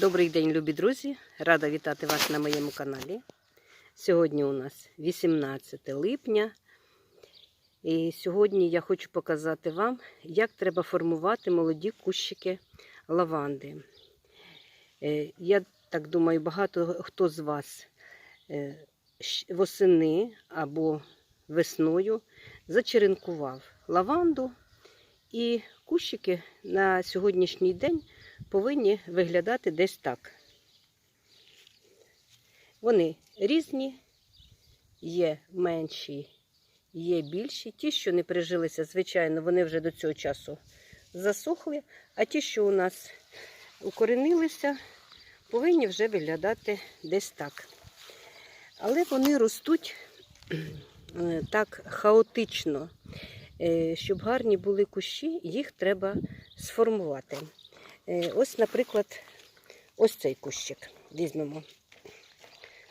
Добрий день, любі друзі! Рада вітати вас на моєму каналі. Сьогодні у нас 18 липня. І сьогодні я хочу показати вам, як треба формувати молоді кущики лаванди. Е, Я так думаю, багато хто з вас е, восени або весною зачеренкував лаванду. І кущики на сьогоднішній день повинні виглядати десь так. Вони різні, є менші, є більші. Ті, що не прижилися, звичайно, вони вже до цього часу засохли, а ті, що у нас укоренилися, повинні вже виглядати десь так. Але вони ростуть е, так хаотично. Е, Щоб гарні були кущі, їх треба сформувати. Е, Ось, наприклад, ось цей кущик візьмемо.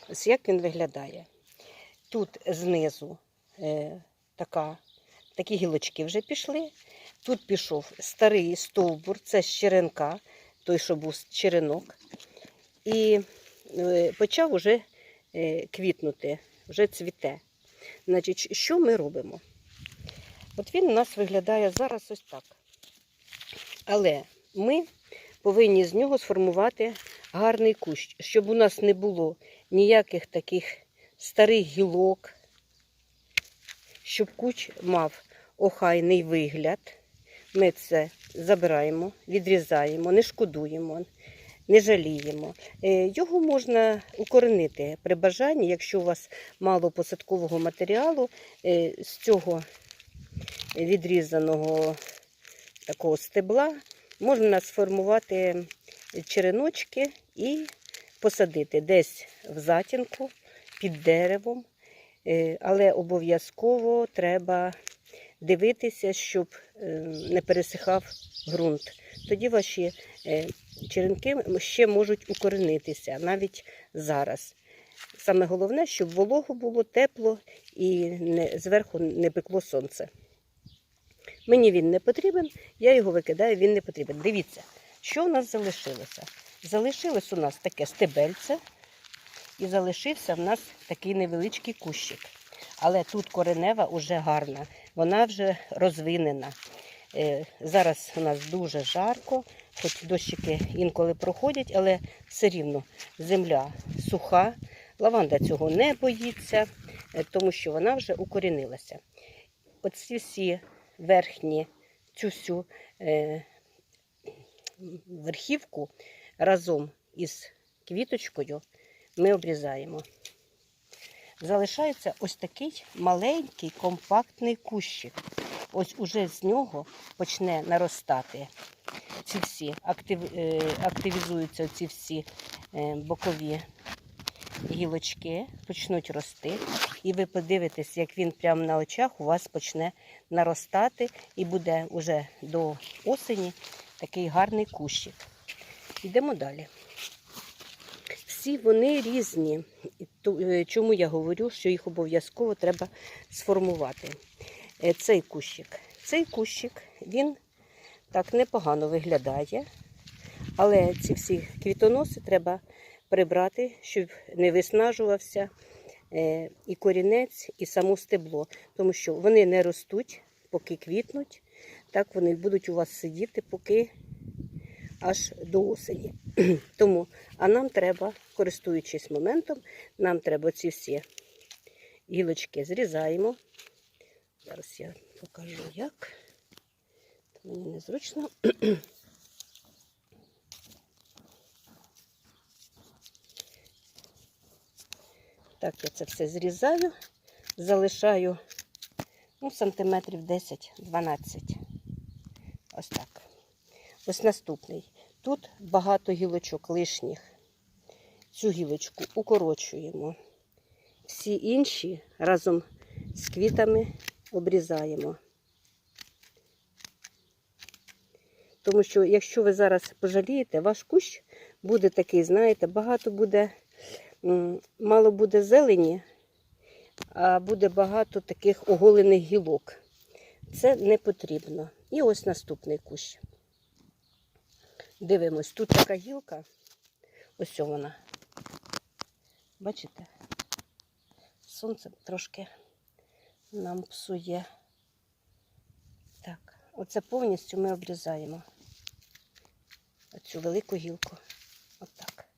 Ось як він виглядає. Тут знизу е, така, такі гілочки вже пішли. Тут пішов старий стовбур, це з черенка, той, що був з черенок. І е, почав уже квітнути, вже цвіте. Значить, що ми робимо? От він у нас виглядає зараз ось так. Але ми повинні з нього сформувати гарний кущ, щоб у нас не було ніяких таких старих гілок, щоб кущ мав охайний вигляд. Ми це забираємо, відрізаємо, не шкодуємо, не жаліємо. Е, Його можна укоренити при бажанні, якщо у вас мало посадкового матеріалу, е, з цього відрізаного такого стебла можна сформувати череночки і посадити десь в затінку під деревом. Е, Але обов'язково треба дивитися, щоб е, не пересихав ґрунт. Тоді ваші е, черенки ще можуть укоренитися навіть зараз. Саме головне, щоб волого було тепло і зверху не пекло сонце. Мені він не потрібен, я його викидаю, він не потрібен. Дивіться, що у нас залишилося. Залишилось у нас таке стебельце, і залишився в нас такий невеличкий кущик. Але тут коренева вже гарна, вона вже розвинена. Е, Зараз у нас дуже жарко, хоч дощики інколи проходять, але все рівно земля суха. Лаванда цього не боїться, е, тому що вона вже укорінилася. Оці всі верхні, цю всю е, верхівку разом із квіточкою ми обрізаємо. Залишається ось такий маленький компактний кущик. Ось уже з нього почне наростати ці всі, е, активізуються ці всі е, бокові гілочки, почнуть рости. І ви подивитесь, як він прямо на очах у вас почне наростати і буде уже до осені такий гарний кущик. Йдемо далі. Всі вони різні. Е, Чому я говорю, що їх обов'язково треба сформувати. Е, Цей кущик. Цей кущик, він так непогано виглядає, але ці всі квітоноси треба прибрати, щоб не виснажувався е, і корінець, і само стебло, тому що вони не ростуть, поки квітнуть. Так вони будуть у вас сидіти, поки аж до осені. Тому, а нам треба, користуючись моментом, нам треба ці всі гілочки зрізаємо. Зараз я покажу як. Мені незручно. Так, я це все зрізаю, залишаю ну, сантиметрів 10-12. Ось так. Ось наступний. Тут багато гілочок лишніх. Цю гілочку укорочуємо. Всі інші разом з квітами обрізаємо. Тому що, якщо ви зараз пожалієте, ваш кущ буде такий, знаєте, багато буде, мало буде зелені, а буде багато таких оголених гілок. Це не потрібно. І ось наступний кущ. Дивимось, тут така гілка, Ось вона. Бачите? Сонце трошки нам псує. Так, оце повністю ми обрізаємо. Оцю велику гілку. Отак.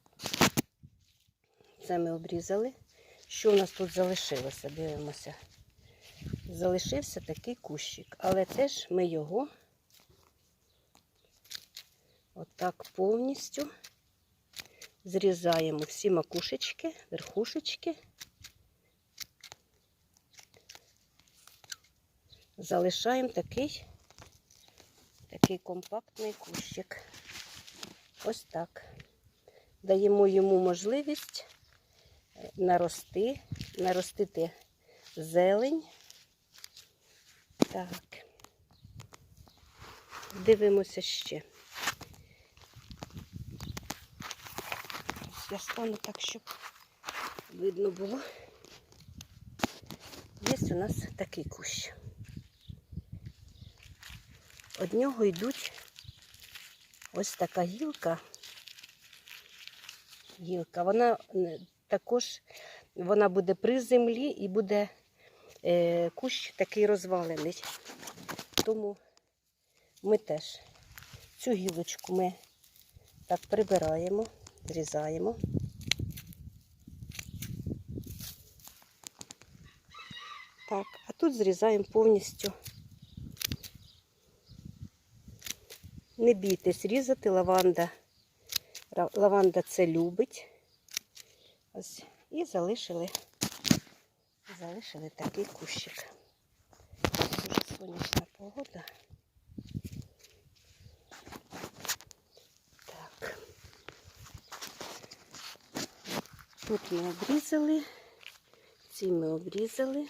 Це ми обрізали. Що у нас тут залишилося? Дивимося. Залишився такий кущик, але теж ми його отак повністю зрізаємо всі макушечки, верхушечки. Залишаємо такий, такий компактний кущик. Ось так. Даємо йому можливість нарости, наростити зелень. Так. Дивимося ще. Я стану так, щоб видно було. Є у нас такий кущ. Од нього йдуть ось така гілка. Гілка. Вона також вона буде при землі і буде е, кущ такий розвалений. Тому ми теж цю гілочку ми так прибираємо, зрізаємо. Так, а тут зрізаємо повністю. Не бійтесь різати лаванда. Лаванда це любить. Ось. І залишили, залишили такий кущик. Дуже сонячна погода. Так. Тут ми обрізали, ці ми обрізали.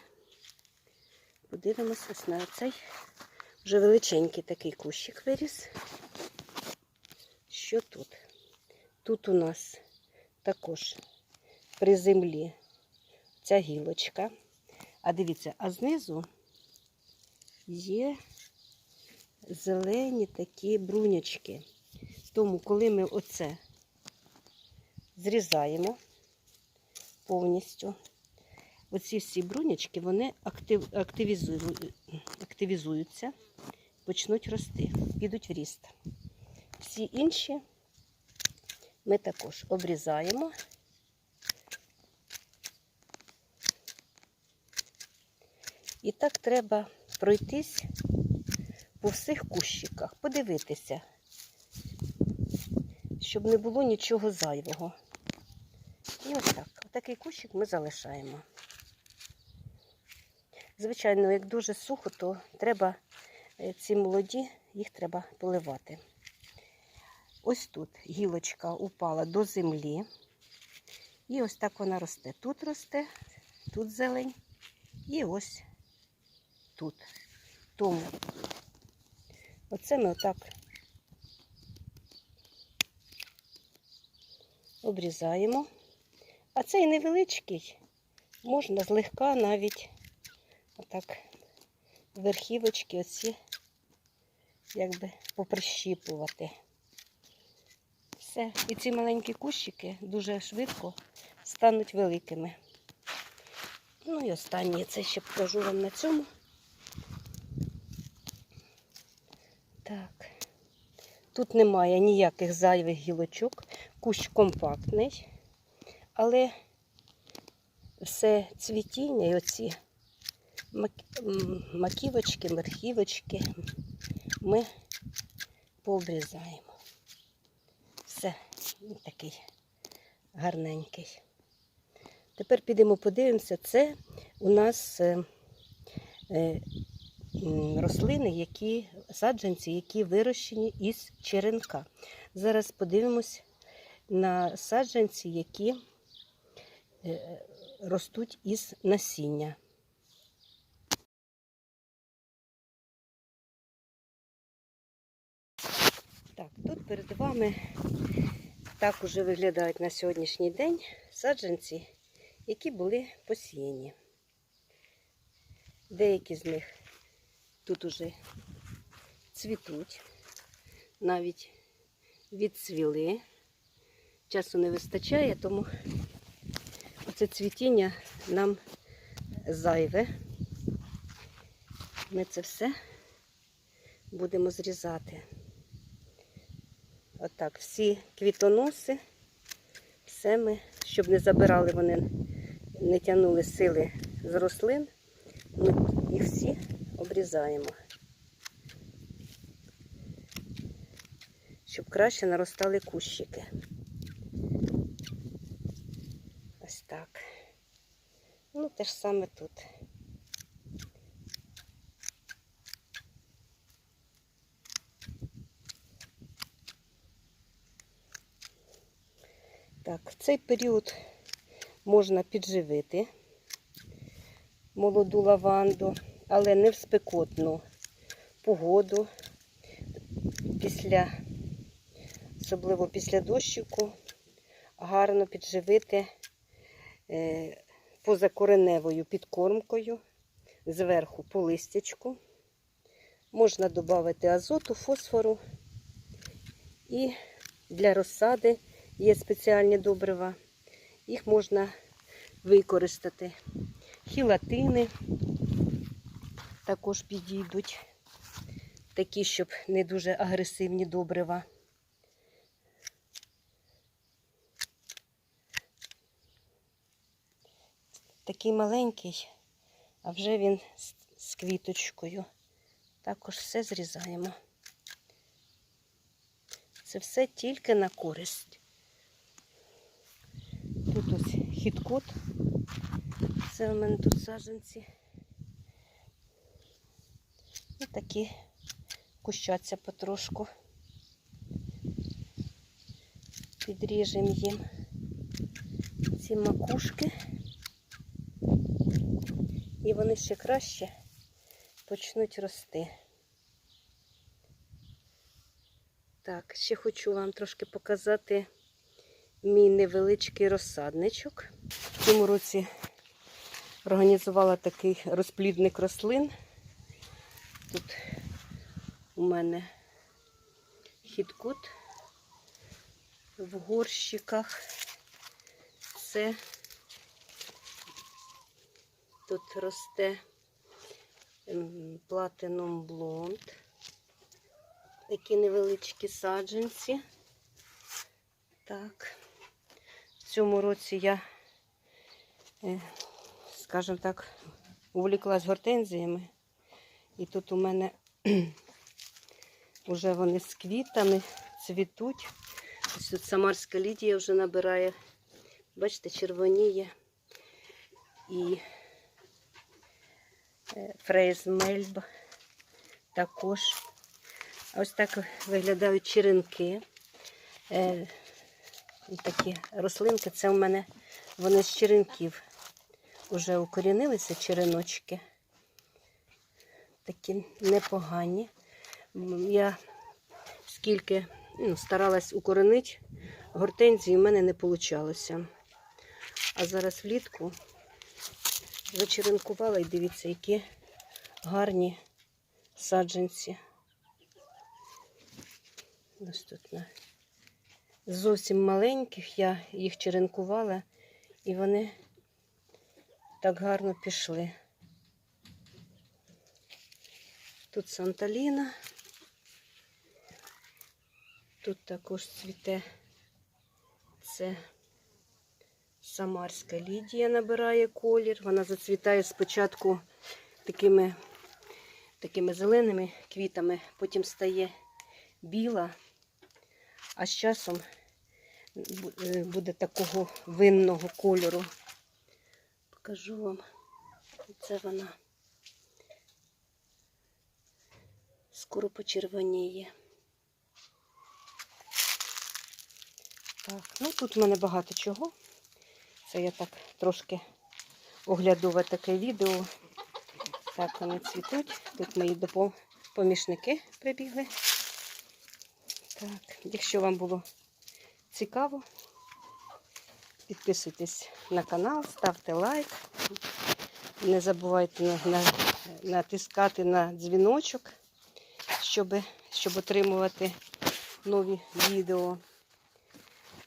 Подивимося на цей вже величенький такий кущик виріс. Що тут? Тут у нас також при землі ця гілочка. А дивіться, а знизу є зелені такі брунячки. Тому, коли ми оце зрізаємо повністю, оці всі брунячки, вони актив, активізують, активізуються, почнуть рости, підуть в ріст. Всі інші ми також обрізаємо. І так треба пройтись по всіх кущиках, подивитися, щоб не було нічого зайвого. І ось так. Такий кущик ми залишаємо. Звичайно, як дуже сухо, то треба е, ці молоді, їх треба поливати. Ось тут гілочка упала до землі. І ось так вона росте. Тут росте, тут зелень і ось тут. Тому оце ми отак обрізаємо. А цей невеличкий можна злегка навіть отак верхівочки оці якби поприщіпувати. Все. І ці маленькі кущики дуже швидко стануть великими. Ну і останнє це ще покажу вам на цьому. Так. Тут немає ніяких зайвих гілочок, кущ компактний, але все цвітіння і оці мак- маківочки, мерхівочки ми пообрізаємо. Все, такий гарненький. Тепер підемо подивимося, це у нас е, е, рослини, які, саджанці, які вирощені із черенка. Зараз подивимось на саджанці, які е, ростуть із насіння. Так, тут перед вами так уже виглядають на сьогоднішній день саджанці, які були посіяні. Деякі з них тут уже цвітуть, навіть відцвіли. часу не вистачає, тому оце цвітіння нам зайве. Ми це все будемо зрізати. Отак, всі квітоноси, все ми, щоб не забирали вони, не тягнули сили з рослин, ми обрізаємо. Щоб краще наростали кущики. Ось так. Ну, те ж саме тут. Так, в цей період можна підживити молоду лаванду, але не в спекотну погоду. Після, особливо після дощику, гарно підживити е, позакореневою підкормкою, зверху по листячку. Можна додати азоту, фосфору і для розсади є спеціальні добрива. Їх можна використати. Хілатини також підійдуть. Такі, щоб не дуже агресивні добрива. Такий маленький, а вже він з- квіточкою. Також все зрізаємо. Це все тільки на користь. Тут ось хіткот. Це у мене тут саджанці. І такі кущаться потрошку. Підріжемо їм ці макушки. І вони ще краще почнуть рости. Так, ще хочу вам трошки показати мій невеличкий розсадничок. В цьому році організувала такий розплідник рослин. Тут у мене хіткут в горщиках. Це тут росте платином блонд. Такі невеличкі саджанці. Так. В цьому році я, е, скажімо так, увліклась гортензіями. І тут у мене вже вони з квітами цвітуть. Ось тут Самарська Лідія вже набирає. Бачите, червоніє. І е, фрейз мельб також. Ось так виглядають черенки. Е, такі рослинки. Це у мене вони з черенків вже укорінилися, череночки. Такі непогані. Я скільки ну, старалась укоренити, гортензії в мене не вийшло. А зараз влітку зачеренкувала і дивіться, які гарні саджанці. Ось тут на зовсім маленьких я їх черенкувала, і вони так гарно пішли. Тут Санталіна. Тут також цвіте це Самарська Лідія набирає колір. Вона зацвітає спочатку такими, такими зеленими квітами, потім стає біла, а з часом е, буде такого винного кольору. Покажу вам. Це вона скоро почервоніє. Так, ну тут в мене багато чого. Це я так трошки оглядове таке відео. Так, вони цвітуть. Тут мої помічники прибігли. Так, якщо вам було цікаво, підписуйтесь на канал, ставте лайк. Не забувайте на, на, натискати на дзвіночок, щоб, щоб отримувати нові відео.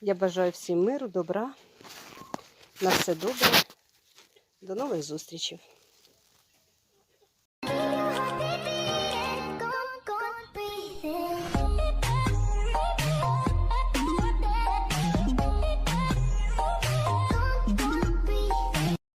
Я бажаю всім миру, добра. На все добре. До нових зустрічей.